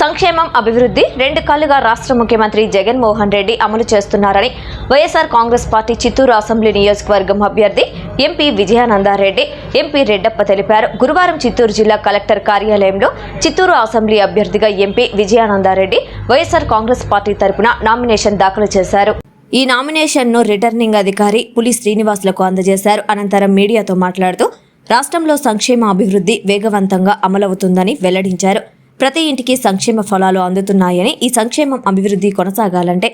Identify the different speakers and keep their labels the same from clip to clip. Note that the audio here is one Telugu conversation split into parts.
Speaker 1: సంక్షేమం అభివృద్ధి రెండు కాలుగా రాష్ట్ర ముఖ్యమంత్రి జగన్మోహన్ రెడ్డి అమలు చేస్తున్నారని YSR Congress party Chittoor assembly నియోజకవర్గం అభ్యర్థి ఎంపీ విజయానందారెడ్డి ఎంపీ రెడ్డప్ప తెలిపారు. గురువారం చిత్తూరు జిల్లా కలెక్టర్ కార్యాలయంలో చిత్తూరు అసెంబ్లీ అభ్యర్థిగా ఎంపీ విజయానందారెడ్డి వైఎస్ఆర్ కాంగ్రెస్ పార్టీ తరపున నామినేషన్ దాఖలు చేశారు. ఈ నామినేషన్ను రిటర్నింగ్ అధికారి పులి శ్రీనివాసులకు అందజేశారు. అనంతరం మీడియాతో మాట్లాడుతూ రాష్ట్రంలో సంక్షేమ అభివృద్ధి వేగవంతంగా అమలవుతుందని వెల్లడించారు. ప్రతి ఇంటికి సంక్షేమ ఫలాలు అందుతున్నాయని ఈ సంక్షేమం అభివృద్ధి కొనసాగాలంటే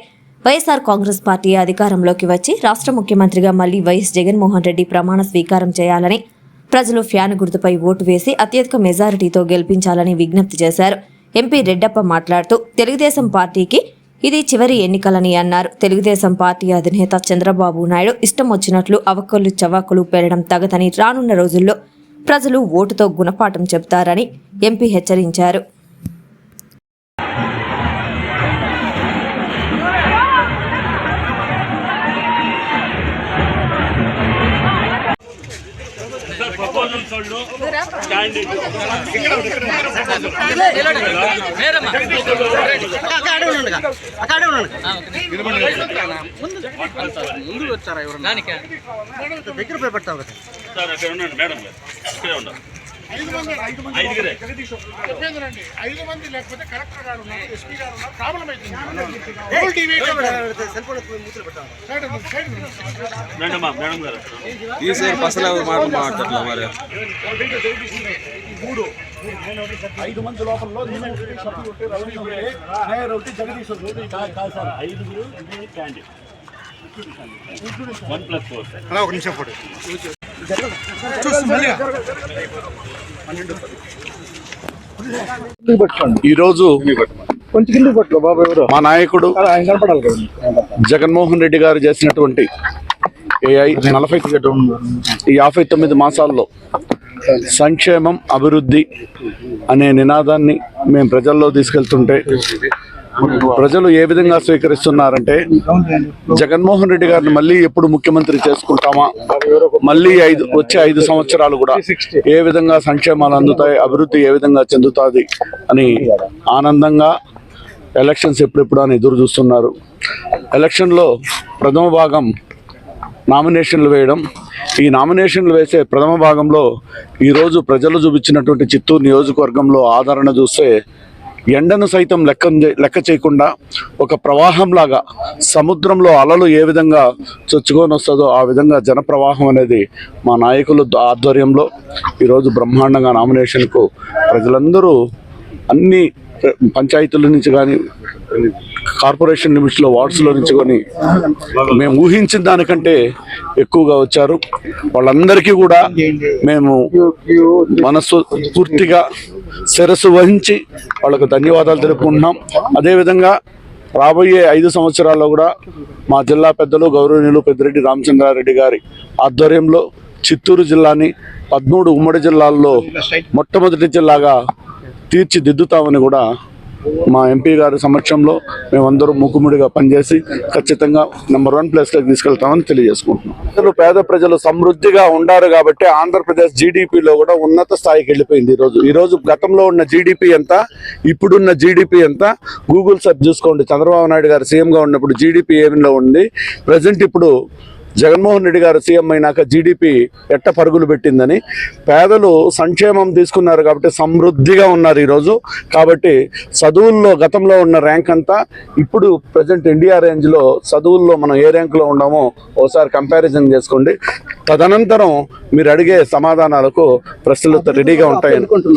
Speaker 1: వైఎస్ఆర్ కాంగ్రెస్ పార్టీ అధికారంలోకి వచ్చి రాష్ట్ర ముఖ్యమంత్రిగా మళ్ళీ వైఎస్ జగన్మోహన్ రెడ్డి ప్రమాణ స్వీకారం చేయాలని ప్రజలు ఫ్యాన్ గుర్తుపై ఓటు వేసి అత్యధిక మెజారిటీతో గెలిపించాలని విజ్ఞప్తి చేశారు. ఎంపీ రెడ్డప్ప మాట్లాడుతూ తెలుగుదేశం పార్టీకి ఇది చివరి ఎన్నికలని అన్నారు. తెలుగుదేశం పార్టీ అధినేత చంద్రబాబు నాయుడు ఇష్టం వచ్చినట్లు అవకలు చవాకులు పెరగడం తగదని రానున్న రోజుల్లో ప్రజలు ఓటుతో గుణపాఠం చెబుతారని ఎంపీ హెచ్చరించారు.
Speaker 2: ముందు వచ్చారా దగ్గర భయపడతావు కదా.
Speaker 3: ఇక్కడే ఉండాలి
Speaker 4: ఐదు మంది లేకపోతే కలెక్టర్ గారు ఉన్నారు ఎస్పీ గారు ఉన్నారు ప్రాబ్లం అవుతుంది.
Speaker 3: మేడం
Speaker 5: పసలు మాట్లాడలా మరి.
Speaker 4: ఐదు మంది లోపల ఒకటి.
Speaker 3: కాదు సార్. ఐదుగురు వన్ ప్లస్ ఫోర్
Speaker 4: అలా ఒక నిమిషం ఫోటో.
Speaker 6: ఈరోజు
Speaker 4: కొంచెం కింద పట్ల బాబు ఎవరు.
Speaker 6: మా నాయకుడు
Speaker 4: ఆయన కనపడాలి కదా.
Speaker 6: జగన్మోహన్ రెడ్డి గారు చేసినటువంటి నలభై ఈ యాభై తొమ్మిది మాసాల్లో సంక్షేమం అభివృద్ధి అనే నినాదాన్ని మేము ప్రజల్లో తీసుకెళ్తుంటే ప్రజలు ఏ విధంగా స్వీకరిస్తున్నారంటే జగన్మోహన్ రెడ్డి గారిని మళ్ళీ ఎప్పుడు ముఖ్యమంత్రి చేసుకుంటామా? మళ్ళీ ఐదు వచ్చే ఐదు సంవత్సరాలు కూడా ఏ విధంగా సంక్షేమాలు అందుతాయి అభివృద్ధి ఏ విధంగా చెందుతుంది అని ఆనందంగా ఎలక్షన్స్ ఎప్పుడెప్పుడు అని ఎదురు చూస్తున్నారు. ఎలక్షన్లో ప్రథమ భాగం నామినేషన్లు వేయడం ఈ నామినేషన్లు వేసే ప్రథమ భాగంలో ఈరోజు ప్రజలు చూపించినటువంటి చిత్తూరు నియోజకవర్గంలో ఆదరణ చూస్తే ఎండను సైతం లెక్క లెక్క చేయకుండా ఒక ప్రవాహంలాగా సముద్రంలో అలలు ఏ విధంగా చొచ్చుకొని వస్తుందో ఆ విధంగా జనప్రవాహం అనేది మా నాయకుల ఆధ్వర్యంలో ఈరోజు బ్రహ్మాండంగా నామినేషన్కు ప్రజలందరూ అన్ని పంచాయతీల నుంచి కానీ కార్పొరేషన్ లిమిట్స్లో వార్డ్స్లో నుంచి కొని మేము ఊహించిన దానికంటే ఎక్కువగా వచ్చారు. వాళ్ళందరికీ కూడా మేము మనస్సు పూర్తిగా శిరస్సు వహించి వాళ్ళకు ధన్యవాదాలు తెలుపుకుంటున్నాం. అదేవిధంగా రాబోయే ఐదు సంవత్సరాల్లో కూడా మా జిల్లా పెద్దలు గౌరవనీయులు పెద్దిరెడ్డి రామచంద్రారెడ్డి గారి ఆధ్వర్యంలో చిత్తూరు జిల్లాని పదమూడు ఉమ్మడి జిల్లాల్లో మొట్టమొదటి జిల్లాగా తీర్చిదిద్దుతామని కూడా మా ఎంపీ గారి సమక్షంలో మేమందరూ ముక్కుముడిగా పనిచేసి ఖచ్చితంగా నెంబర్ వన్ ప్లేస్లోకి తీసుకెళ్తామని తెలియజేసుకుంటున్నాం. పేద ప్రజలు సమృద్ధిగా ఉండారు కాబట్టి ఆంధ్రప్రదేశ్ జీడిపిలో కూడా ఉన్నత స్థాయికి వెళ్ళిపోయింది ఈరోజు ఈరోజు గతంలో ఉన్న జీడిపి ఎంత ఇప్పుడున్న జీడిపి ఎంత? గూగుల్ సర్చ్ చూసుకోండి. చంద్రబాబు నాయుడు గారు సీఎంగా ఉన్నప్పుడు జీడిపి ఏమిలో ఉంది? ప్రజెంట్ ఇప్పుడు జగన్మోహన్ రెడ్డి గారు సీఎం అయినాక జీడిపి ఎట్ట పరుగులు పెట్టిందని పేదలు సంక్షేమం తీసుకున్నారు కాబట్టి సమృద్ధిగా ఉన్నారు ఈరోజు. కాబట్టి చదువుల్లో గతంలో ఉన్న ర్యాంక్ అంతా ఇప్పుడు ప్రజెంట్ ఇండియా రేంజ్లో చదువుల్లో మనం ఏ ర్యాంకులో ఉన్నామో ఒకసారి కంపారిజన్ చేసుకోండి. తదనంతరం మీరు అడిగే సమాధానాలకు ప్రశ్నలు రెడీగా ఉంటాయని.
Speaker 2: ఉన్నప్పుడు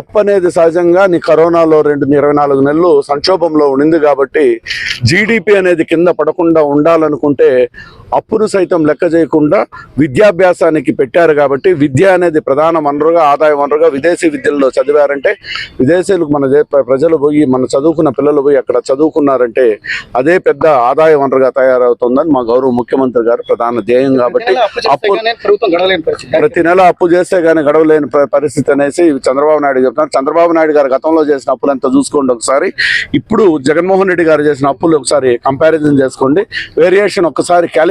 Speaker 2: అప్పు
Speaker 6: అనేది సహజంగా నీ కరోనాలో రెండు ఇరవై నాలుగు నెలలు సంక్షోభంలో ఉండింది కాబట్టి జీడిపి అనేది కింద పడకుండా చేయాలనుకుంటే అప్పును సైతం లెక్క చేయకుండా విద్యాభ్యాసానికి పెట్టారు కాబట్టి విద్య అనేది ప్రధాన వనరుగా ఆదాయ వనరుగా విదేశీ విద్యల్లో చదివారంటే విదేశీయులకు మన ప్రజలు పోయి మన చదువుకున్న పిల్లలు పోయి అక్కడ చదువుకున్నారంటే అదే పెద్ద ఆదాయ వనరుగా తయారవుతుందని మా గౌరవ ముఖ్యమంత్రి గారు ప్రధాన ధ్యేయం కాబట్టి అప్పు ప్రతి నెల అప్పు చేస్తే గానీ గడవలేని పరిస్థితి అనేసి చంద్రబాబు నాయుడు చెప్తున్నారు. చంద్రబాబు నాయుడు గారు గతంలో చేసిన అప్పులు ఎంత చూసుకోండి ఒకసారి. ఇప్పుడు జగన్మోహన్ రెడ్డి గారు చేసిన అప్పులు ఒకసారి కంపారిజన్ చేసుకోండి. వేరియేషన్ ఒకసారి